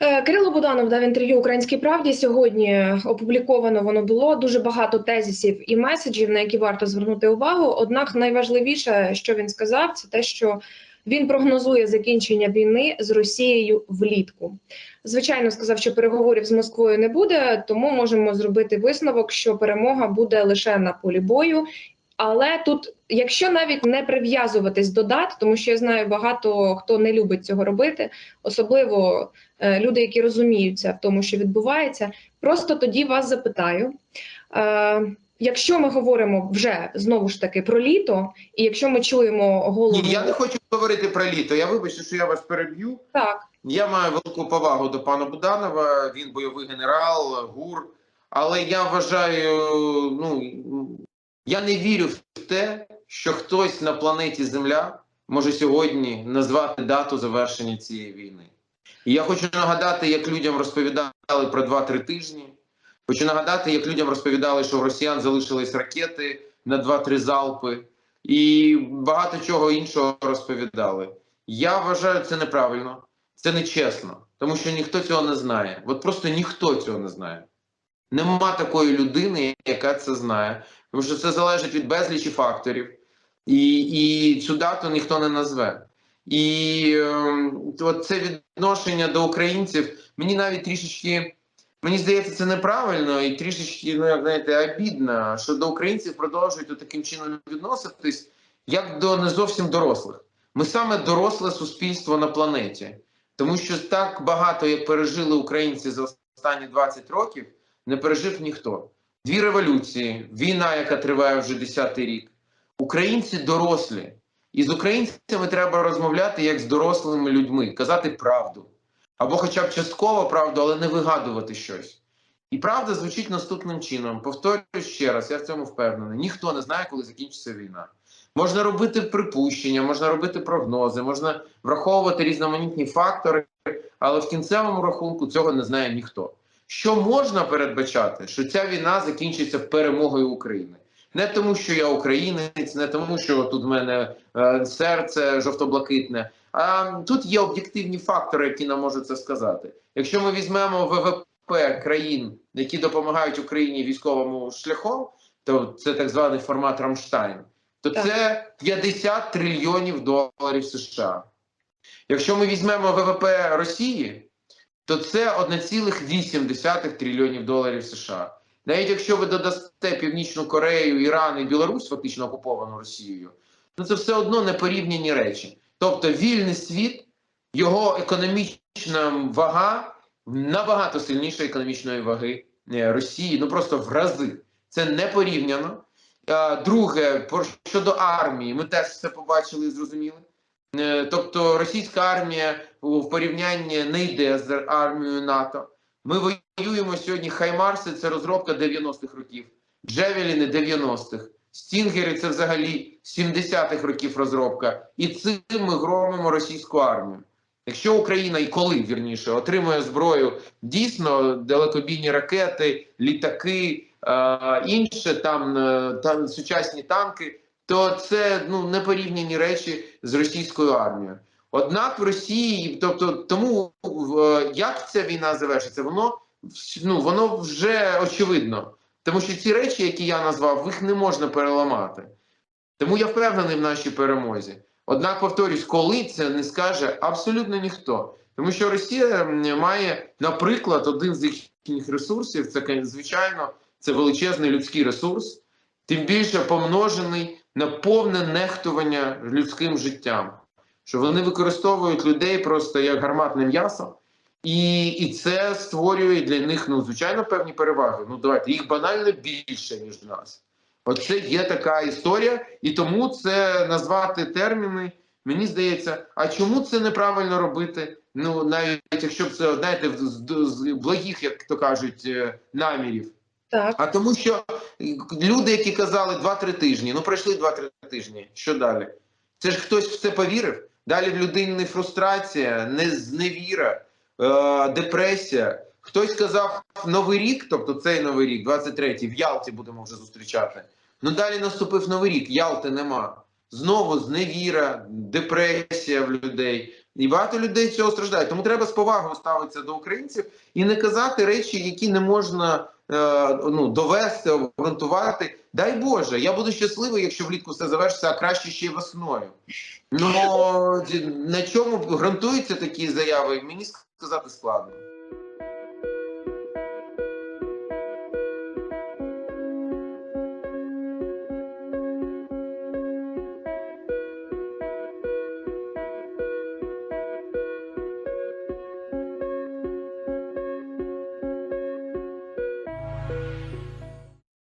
Е, Кирило Буданов дав інтерв'ю Українській правді. Сьогодні опубліковано воно було дуже багато тезисів і меседжів, на які варто звернути увагу. Однак найважливіше, що він сказав, це те, що він прогнозує закінчення війни з Росією влітку. Звичайно, сказав, що переговорів з Москвою не буде, тому можемо зробити висновок, що перемога буде лише на полі бою. Але тут, якщо навіть не прив'язуватись до дат, тому що я знаю багато хто не любить цього робити, особливо е, люди, які розуміються в тому, що відбувається, просто тоді вас запитаю. Е, Якщо ми говоримо вже знову ж таки про літо, і якщо ми чуємо голову Ні, я не хочу говорити про літо. Я вибачте, що я вас переб'ю. так, Я маю велику повагу до пана Буданова. Він бойовий генерал, гур. Але я вважаю, ну я не вірю в те, що хтось на планеті Земля може сьогодні назвати дату завершення цієї війни. І я хочу нагадати, як людям розповідали про 2-3 тижні. Хочу нагадати, як людям розповідали, що в росіян залишились ракети на 2-3 залпи, і багато чого іншого розповідали. Я вважаю це неправильно, це нечесно, тому що ніхто цього не знає. От просто ніхто цього не знає. Нема такої людини, яка це знає, тому що це залежить від безлічі факторів, і, і цю дату ніхто не назве. І е, от це відношення до українців мені навіть трішечки. Мені здається, це неправильно і трішечки, ну як знаєте, обідно, що до українців продовжують таким чином відноситись, як до не зовсім дорослих. Ми саме доросле суспільство на планеті, тому що так багато, як пережили українці за останні 20 років, не пережив ніхто. Дві революції, війна, яка триває вже 10-й рік. Українці дорослі, і з українцями треба розмовляти як з дорослими людьми, казати правду або хоча б частково правду, але не вигадувати щось. І правда звучить наступним чином. Повторюю ще раз, я в цьому впевнений. Ніхто не знає, коли закінчиться війна. Можна робити припущення, можна робити прогнози, можна враховувати різноманітні фактори, але в кінцевому рахунку цього не знає ніхто. Що можна передбачати, що ця війна закінчиться перемогою України? Не тому, що я українець, не тому, що тут в мене е, серце жовто-блакитне, а тут є об'єктивні фактори, які нам можуть це сказати. Якщо ми візьмемо ВВП країн, які допомагають Україні військовому шляхом, то це так званий формат Рамштайн, то Так. це 50 трильйонів доларів США. Якщо ми візьмемо ВВП Росії, то це 1,8 трильйонів доларів США. Навіть якщо ви додасте Північну Корею, Іран і Білорусь, фактично окуповану Росією, ну це все одно непорівняні речі. Тобто вільний світ, його економічна вага набагато сильніша економічної ваги е, Росії, ну просто в рази. Це не порівняно. А, Друге, щодо армії, ми теж це побачили і зрозуміли. Е, Тобто російська армія в порівнянні не йде з армією НАТО. Ми воюємо сьогодні. Хаймарси це розробка 90-х років, Джевеліни 90-х. Стінгери це взагалі 70-х років розробка, і цим ми громимо російську армію. Якщо Україна і коли вірніше отримує зброю дійсно далекобійні ракети, літаки, е, інше там, е, там сучасні танки, то це ну непорівняні речі з російською армією. Однак в Росії, тобто тому як ця війна завершиться, воно ну воно вже очевидно. Тому що ці речі, які я назвав, їх не можна переламати. Тому я впевнений в нашій перемозі. Однак, повторюсь, коли це не скаже абсолютно ніхто. Тому що Росія має, наприклад, один з їхніх ресурсів це, звичайно, це величезний людський ресурс, тим більше помножений на повне нехтування людським життям. Що вони використовують людей просто як гарматне м'ясо. І і це створює для них ну звичайно певні переваги. Ну давайте їх банально більше ніж нас. Оце є така історія, і тому це назвати терміни. Мені здається, а чому це неправильно робити? Ну навіть якщо б це знаєте, з, благих, як то кажуть, е, намірів. так. А тому, що люди, які казали 2-3 тижні, ну пройшли 2-3 тижні. Що далі? Це ж хтось в це повірив? Далі в людини фрустрація, не зневіра, е, депресія. Хтось сказав новий рік, тобто цей новий рік, 23-й, в Ялті будемо вже зустрічати. Ну далі наступив новий рік, Ялти нема. Знову зневіра, депресія в людей. І багато людей цього страждають. Тому треба з повагою ставитися до українців і не казати речі, які не можна ну, довести, обґрунтувати. Дай Боже, я буду щасливий, якщо влітку все завершиться, а краще ще й весною. Ну на чому ґрунтуються такі заяви? Мені сказати складно.